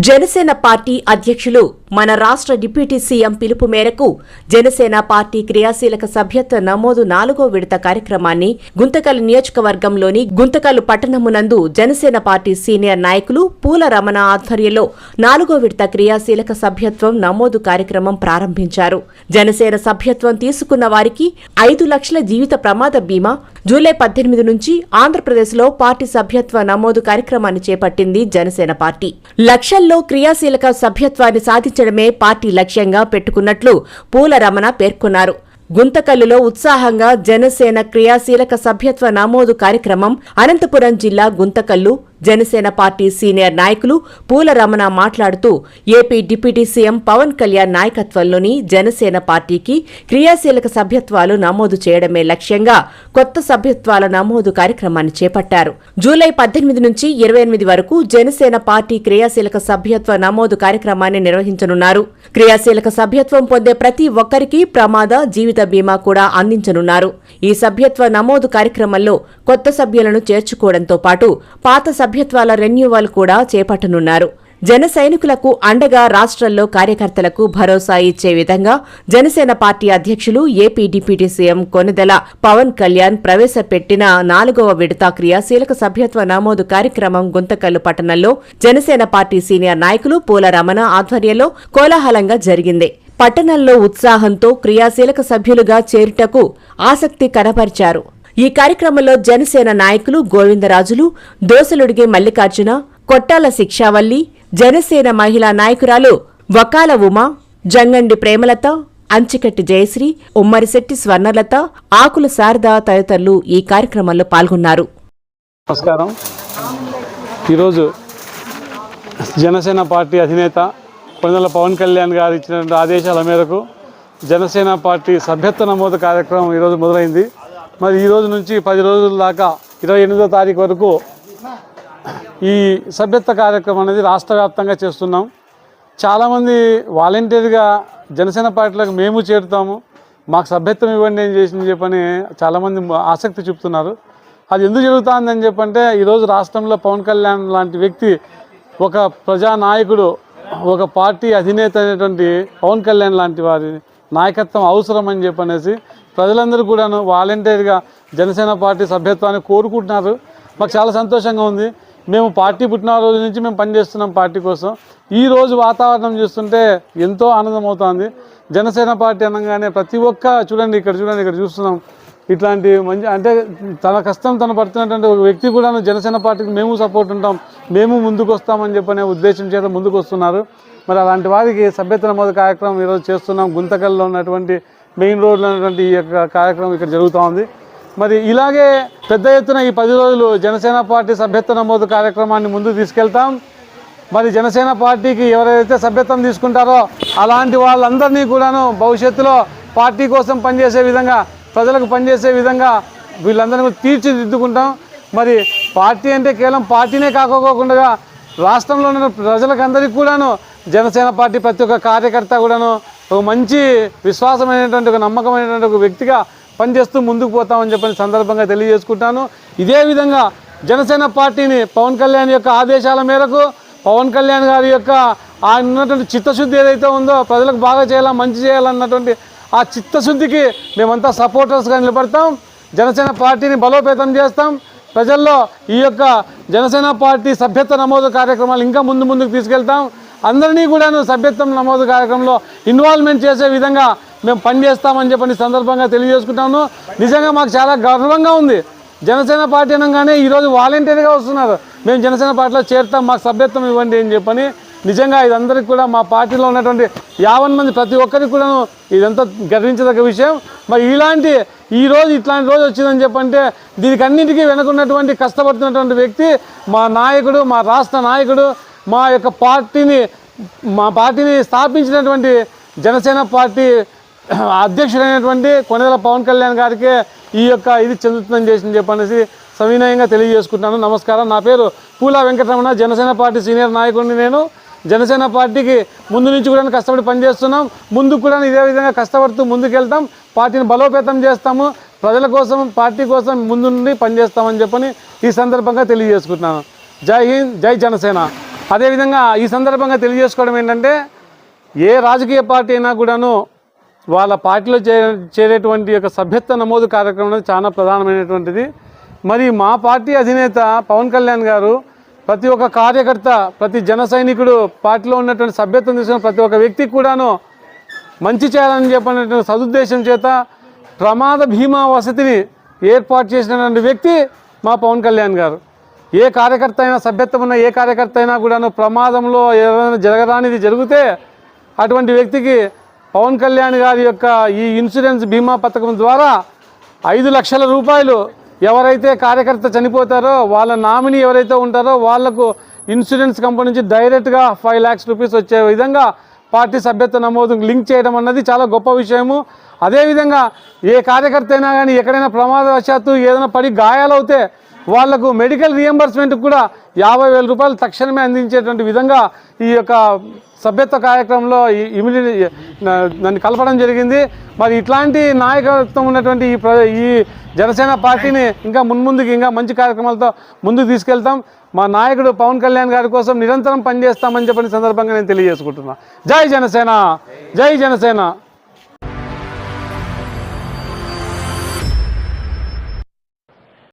Janasena party అధ్యక్షులు మన రాష్ట్ర డిప్యూటీ సీఎం పిలుపు మేరకు జనసేన పార్టీ క్రియాశీలక సభ్యత్వ నమోదు నాలుగో విడత కార్యక్రమాన్ని గుంతకల్ నియోజకవర్గంలోని గుంతకల్ పట్టణమునందు జనసేన పార్టీ సీనియర్ నాయకులు పూల రమణ ఆధ్వర్యంలో నాలుగో విడత క్రియాశీలక సభ్యత్వం నమోదు కార్యక్రమం ప్రారంభించారు. జనసేన సభ్యత్వం తీసుకున్న వారికి ఐదు లక్షల జీవిత ప్రమాద బీమా జూలై పద్దెనిమిది నుంచి ఆంధ్రప్రదేశ్లో పార్టీ సభ్యత్వ నమోదు కార్యక్రమాన్ని చేపట్టింది జనసేన పార్టీ. లక్షల్లో క్రియాశీలక సభ్యత్వాన్ని సాధించడమే పార్టీ లక్ష్యంగా పెట్టుకున్నట్లు పూల రమణ పేర్కొన్నారు. గుంతకల్లులో ఉత్సాహంగా జనసేన క్రియాశీలక సభ్యత్వ నమోదు కార్యక్రమం అనంతపురం జిల్లా గుంతకల్లు జనసేన పార్టీ సీనియర్ నాయకులు పూల రమణ మాట్లాడుతూ AP deputy CM Pawan Kalyan నాయకత్వంలోని జనసేన పార్టీకి క్రియాశీలక సభ్యత్వాలు నమోదు చేయడమే లక్ష్యంగా కొత్త సభ్యత్వాల నమోదు కార్యక్రమాన్ని చేపట్టారు. జూలై పద్దెనిమిది నుంచి ఇరవై ఎనిమిది వరకు జనసేన పార్టీ క్రియాశీలక సభ్యత్వ నమోదు కార్యక్రమాన్ని నిర్వహించనున్నారు. క్రియాశీలక సభ్యత్వం పొందే ప్రతి ఒక్కరికి ప్రమాద జీవిత బీమా కూడా అందించనున్నారు. ఈ సభ్యత్వ నమోదు కార్యక్రమంలో కొత్త సభ్యులను చేర్చుకోవడంతో పాటు పాత సభ్యత్వాల రెన్యూవల్ కూడా చేపట్టనున్నారు. జన సైనికులకు అండగా రాష్ట్రంలో కార్యకర్తలకు భరోసా ఇచ్చే విధంగా జనసేన పార్టీ అధ్యక్షులు AP deputy CM Konidela Pawan Kalyan ప్రవేశపెట్టిన నాలుగవ విడత క్రియాశీలక సభ్యత్వ నమోదు కార్యక్రమం గుంతకల్లు పట్టణంలో జనసేన పార్టీ సీనియర్ నాయకులు పూల రమణ ఆధ్వర్యంలో కోలాహలంగా జరిగింది. పట్టణంలో ఉత్సాహంతో క్రియాశీలక సభ్యులుగా చేరుటకు ఆసక్తి కనపరిచారు. ఈ కార్యక్రమంలో జనసేన నాయకులు గోవిందరాజులు దోసలుడిగే మల్లికార్జున కొట్టాల శిక్షావల్లి జనసేన మహిళా నాయకురాలు వకాల ఉమా జంగండి ప్రేమలత అంచికట్టి జయశ్రీ ఉమ్మరిశెట్టి స్వర్ణలత ఆకుల శారద తదితరులు ఈ కార్యక్రమంలో పాల్గొన్నారు. నమస్కారం. ఈరోజు జనసేన పార్టీ అధినేత కొనదల పవన్ కళ్యాణ్ గారు ఇచ్చిన ఆదేశాల మేరకు జనసేన పార్టీ సభ్యత్వ నమోదు కార్యక్రమం ఈరోజు మొదలైంది. మరి ఈ రోజు నుంచి పది రోజుల దాకా ఇరవై ఎనిమిదో తారీఖు వరకు ఈ సభ్యత్వ కార్యక్రమం అనేది రాష్ట్ర వ్యాప్తంగా చేస్తున్నాం. చాలామంది వాలంటీర్గా జనసేన పార్టీలకు మేము చేరుతాము. మాకు సభ్యత్వం ఇవ్వండి ఏం చేసింది చెప్పని చాలామంది ఆసక్తి చూపుతున్నారు. అది ఎందుకు జరుగుతుందని చెప్పంటే ఈరోజు రాష్ట్రంలో పవన్ కళ్యాణ్ లాంటి వ్యక్తి ఒక ప్రజానాయకుడు ఒక పార్టీ అధినేత అనేటువంటి పవన్ కళ్యాణ్ లాంటి వారి నాయకత్వం అవసరం అని చెప్పనేసి ప్రజలందరూ కూడాను వాలంటీర్గా జనసేన పార్టీ సభ్యత్వాన్ని కోరుకుంటున్నారు. మాకు చాలా సంతోషంగా ఉంది. మేము పార్టీ పుట్టిన రోజు నుంచి మేము పనిచేస్తున్నాం పార్టీ కోసం. ఈ రోజు వాతావరణం చూస్తుంటే ఎంతో ఆనందం అవుతుంది జనసేన పార్టీ అనగానే ప్రతి ఒక్క చూడండి ఇక్కడ చూడండి ఇక్కడ చూస్తున్నాం. ఇట్లాంటి మంచి అంటే తన కష్టం తను పడుతున్నటువంటి ఒక వ్యక్తి కూడా జనసేన పార్టీకి మేము సపోర్ట్ ఉంటాం. మేము ముందుకు వస్తామని చెప్పనే ఉద్దేశం చేత ముందుకు వస్తున్నారు మరి అలాంటి వారికి సభ్యత నమోదు కార్యక్రమం ఈరోజు చేస్తున్నాం. గుంతకల్లో ఉన్నటువంటి మెయిన్ రోడ్లు అనేటువంటి ఈ యొక్క కార్యక్రమం ఇక్కడ జరుగుతూ ఉంది. మరి ఇలాగే పెద్ద ఎత్తున ఈ పది రోజులు జనసేన పార్టీ సభ్యత్వ నమోదు కార్యక్రమాన్ని ముందు తీసుకెళ్తాం. మరి జనసేన పార్టీకి ఎవరైతే సభ్యత్వం తీసుకుంటారో అలాంటి వాళ్ళందరినీ కూడాను భవిష్యత్తులో పార్టీ కోసం పనిచేసే విధంగా ప్రజలకు పనిచేసే విధంగా వీళ్ళందరినీ కూడా తీర్చిదిద్దుకుంటాం. మరి పార్టీ అంటే కేవలం పార్టీనే కాకోకుండా రాష్ట్రంలో ఉన్న ప్రజలకు అందరికీ కూడాను జనసేన పార్టీ ప్రతి ఒక్క కార్యకర్త కూడాను ఒక మంచి విశ్వాసమైనటువంటి ఒక నమ్మకమైనటువంటి ఒక వ్యక్తిగా పనిచేస్తూ ముందుకు పోతామని చెప్పని సందర్భంగా తెలియజేసుకుంటాను. ఇదే విధంగా జనసేన పార్టీని పవన్ కళ్యాణ్ యొక్క ఆదేశాల మేరకు పవన్ కళ్యాణ్ గారి యొక్క ఆయన ఉన్నటువంటి చిత్తశుద్ధి ఏదైతే ఉందో ప్రజలకు బాగా చేయాలా మంచి చేయాలన్నటువంటి ఆ చిత్తశుద్ధికి మేమంతా సపోర్టర్స్గా నిలబడతాం. జనసేన పార్టీని బలోపేతం చేస్తాం. ప్రజల్లో ఈ యొక్క జనసేన పార్టీ సభ్యత్వ నమోదు కార్యక్రమాలు ఇంకా ముందు ముందుకు తీసుకెళ్తాం. అందరినీ కూడాను సభ్యత్వం నమోదు కార్యక్రమంలో ఇన్వాల్వ్మెంట్ చేసే విధంగా మేము పనిచేస్తామని చెప్పని సందర్భంగా తెలియజేసుకుంటాను. నిజంగా మాకు చాలా గర్వంగా ఉంది. జనసేన పార్టీ అనగానే ఈరోజు వాలంటీర్గా వస్తున్నారు. మేము జనసేన పార్టీలో చేరుతాం మాకు సభ్యత్వం ఇవ్వండి అని చెప్పని నిజంగా ఇదందరికీ కూడా మా పార్టీలో ఉన్నటువంటి యావన్ మంది ప్రతి ఒక్కరికి కూడాను ఇదంతా గర్వించదగ్గ విషయం. మరి ఇలాంటి ఈ రోజు ఇట్లాంటి రోజు వచ్చిందని చెప్పంటే దీనికి అన్నింటికీ వెనుకున్నటువంటి కష్టపడుతున్నటువంటి వ్యక్తి మా నాయకుడు మా రాష్ట్ర నాయకుడు మా యొక్క పార్టీని మా పార్టీని స్థాపించినటువంటి జనసేన పార్టీ అధ్యక్షుడైనటువంటి కొనెల పవన్ కళ్యాణ్ గారికి ఈ యొక్క ఇది చెందుతుందని చేసింది చెప్పనేసి సవినయంగా తెలియజేసుకుంటున్నాను. నమస్కారం. నా పేరు పూలా వెంకటరమణ. జనసేన పార్టీ సీనియర్ నాయకుడిని నేను. జనసేన పార్టీకి ముందు నుంచి కూడా కష్టపడి పనిచేస్తున్నాం. ముందు కూడా ఇదే విధంగా కష్టపడుతూ ముందుకెళ్తాం. పార్టీని బలోపేతం చేస్తాము. ప్రజల కోసం పార్టీ కోసం ముందు నుండి పనిచేస్తామని చెప్పని ఈ సందర్భంగా తెలియజేసుకుంటున్నాను. జై హింద్ జై జనసేన. అదేవిధంగా ఈ సందర్భంగా తెలియజేసుకోవడం ఏంటంటే ఏ రాజకీయ పార్టీ అయినా కూడాను వాళ్ళ పార్టీలో చే చేరేటువంటి యొక్క సభ్యత్వ నమోదు కార్యక్రమం చాలా ప్రధానమైనటువంటిది. మరి మా పార్టీ అధినేత పవన్ కళ్యాణ్ గారు ప్రతి ఒక్క కార్యకర్త ప్రతి జన సైనికుడు పార్టీలో ఉన్నటువంటి సభ్యత్వం తీసుకున్న ప్రతి ఒక్క వ్యక్తికి కూడాను మంచి చేయాలని చెప్పినటువంటి సదుద్దేశం చేత ప్రమాద భీమా వసతిని ఏర్పాటు చేసినటువంటి వ్యక్తి మా పవన్ కళ్యాణ్ గారు. ఏ కార్యకర్త అయినా సభ్యత్వం ఉన్న ఏ కార్యకర్త అయినా కూడాను ప్రమాదంలో ఏదైనా జరగరానిది జరిగితే అటువంటి వ్యక్తికి పవన్ కళ్యాణ్ గారి యొక్క ఈ ఇన్సూరెన్స్ బీమా పథకం ద్వారా ఐదు లక్షల రూపాయలు ఎవరైతే కార్యకర్త చనిపోతారో వాళ్ళ నామినీ ఎవరైతే ఉంటారో వాళ్ళకు ఇన్సూరెన్స్ కంపెనీ నుంచి డైరెక్ట్గా ఫైవ్ ల్యాక్స్ రూపీస్ వచ్చే విధంగా పార్టీ సభ్యత్వ నమోదు లింక్ చేయడం అన్నది చాలా గొప్ప విషయము. అదేవిధంగా ఏ కార్యకర్త అయినా కానీ ఎక్కడైనా ప్రమాదవశాత్తు ఏదైనా పడి గాయాలవుతే వాళ్ళకు మెడికల్ రియంబర్స్మెంట్ కూడా యాభై వేల రూపాయలు తక్షణమే అందించేటువంటి విధంగా ఈ యొక్క సభ్యత్వ కార్యక్రమంలో ఇమిడియట్ నన్ను కలపడం జరిగింది. మరి ఇట్లాంటి నాయకత్వం ఉన్నటువంటి ఈ ప్ర ఈ జనసేన పార్టీని ఇంకా మున్ముందుకు ఇంకా మంచి కార్యక్రమాలతో ముందుకు తీసుకెళ్తాం. మా నాయకుడు పవన్ కళ్యాణ్ గారి కోసం నిరంతరం పనిచేస్తామని చెప్పిన సందర్భంగా నేను తెలియజేసుకుంటున్నా. జై జనసేన! జై జనసేన!